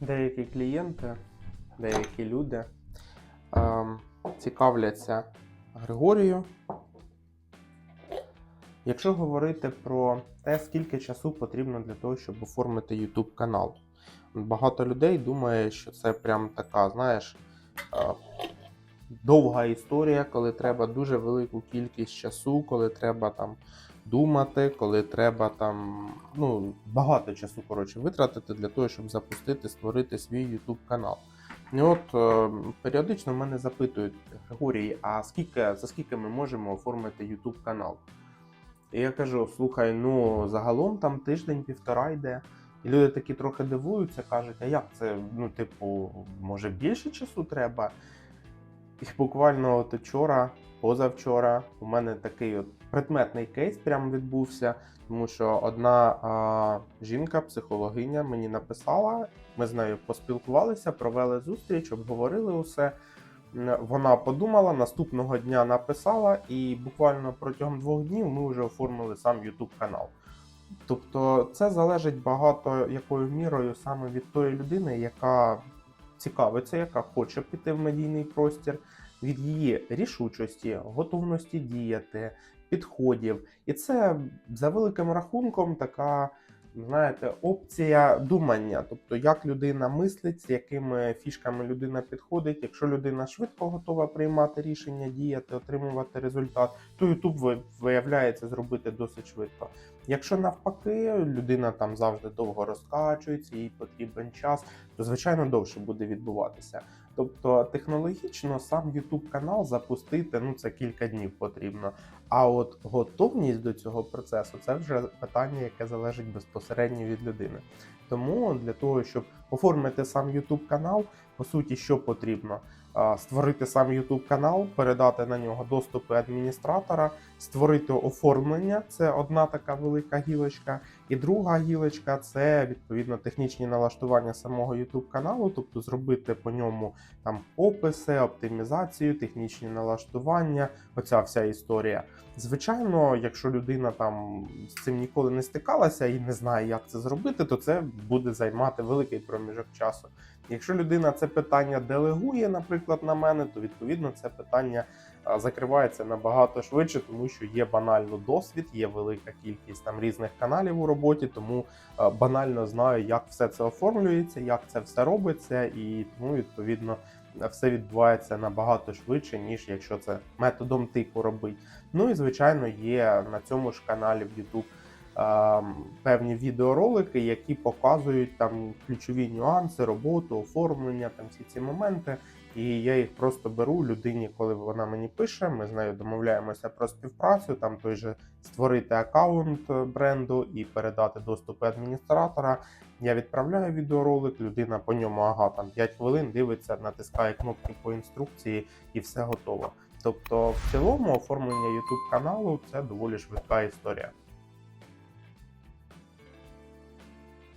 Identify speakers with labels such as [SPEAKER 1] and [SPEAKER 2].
[SPEAKER 1] Деякі клієнти, деякі люди ем, цікавляться Григорію. Якщо говорити про те, скільки часу потрібно для того, щоб оформити YouTube канал, багато людей думає, що це прям така, знаєш, е, довга історія, коли треба дуже велику кількість часу, коли треба там думати, коли треба там ну, багато часу коротше, витратити для того, щоб запустити, створити свій YouTube канал. І от е, періодично мене запитують, Григорій, а скільки, за скільки ми можемо оформити YouTube канал? І я кажу: слухай, ну загалом там тиждень-півтора йде. І люди такі трохи дивуються, кажуть, а як це? Ну, типу, може більше часу треба? І буквально от вчора, позавчора, у мене такий от предметний кейс прям відбувся, тому що одна а, жінка, психологиня, мені написала, ми з нею поспілкувалися, провели зустріч, обговорили усе. Вона подумала, наступного дня написала, і буквально протягом двох днів ми вже оформили сам YouTube канал. Тобто це залежить багато якою мірою саме від тої людини, яка цікавиться, яка хоче піти в медійний простір, від її рішучості, готовності діяти, підходів. І це за великим рахунком така, знаєте, опція думання. Тобто, як людина мислить, з якими фішками людина підходить. Якщо людина швидко готова приймати рішення, діяти, отримувати результат, то YouTube виявляється зробити досить швидко. Якщо навпаки, людина там завжди довго розкачується, їй потрібен час, то звичайно довше буде відбуватися. Тобто технологічно сам YouTube канал запустити ну це кілька днів потрібно. А от готовність до цього процесу це вже питання, яке залежить безпосередньо від людини. Тому для того, щоб оформити сам YouTube канал, по суті, що потрібно? Створити сам YouTube канал, передати на нього доступи адміністратора, створити оформлення це одна така велика гілочка. І друга гілочка це відповідно технічні налаштування самого YouTube каналу, тобто зробити по ньому там описи, оптимізацію, технічні налаштування, оця вся історія. Звичайно, якщо людина там з цим ніколи не стикалася і не знає, як це зробити, то це буде займати великий проміжок часу. Якщо людина це питання делегує, наприклад, на мене, то відповідно це питання закривається набагато швидше, тому що є банально досвід, є велика кількість там різних каналів у роботі, тому банально знаю, як все це оформлюється, як це все робиться, і тому відповідно все відбувається набагато швидше, ніж якщо це методом тику робить. Ну і звичайно є на цьому ж каналі в YouTube певні відеоролики, які показують там ключові нюанси, роботу, оформлення, там всі ці моменти. І я їх просто беру людині, коли вона мені пише. Ми з нею домовляємося про співпрацю. Там той же створити аккаунт е, бренду і передати доступи адміністратора. Я відправляю відеоролик, людина по ньому ага, там 5 хвилин дивиться, натискає кнопки по інструкції і все готово. Тобто, в цілому оформлення YouTube каналу це доволі швидка історія.